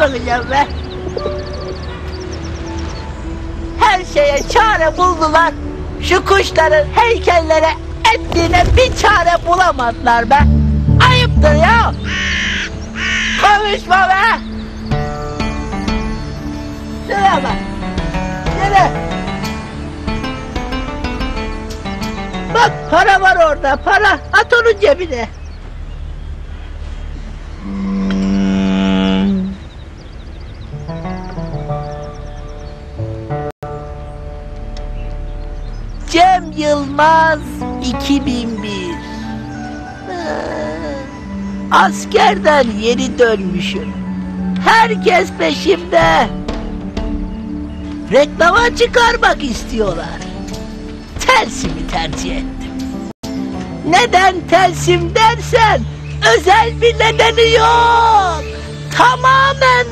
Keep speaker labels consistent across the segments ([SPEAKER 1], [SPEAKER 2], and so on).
[SPEAKER 1] bakacağım be. Her şeye çare buldular. Şu kuşların heykellere ettiğine bir çare bulamadılar be. Ayıptır ya. Konuşma be. Şuraya bak. Şuraya. Bak para var orada para. At onun cebine. Cem Yılmaz 2001 Ee, Askerden yeni dönmüşüm. Herkes peşimde. Reklama çıkarmak istiyorlar. Telsimi tercih ettim. Neden telsim dersen özel bir nedeni yok. Tamamen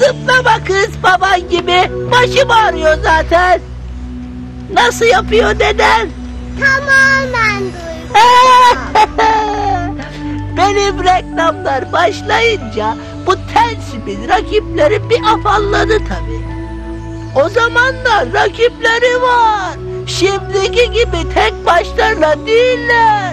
[SPEAKER 1] Zıplama kız baban gibi. Başım ağrıyor zaten. Nasıl yapıyor neden?
[SPEAKER 2] Tamamen duygusal.
[SPEAKER 1] Benim reklamlar başlayınca bu telsimin rakipleri bir afalladı tabii. O zamanlar rakipleri var. Şimdiki gibi tek başlarına değiller.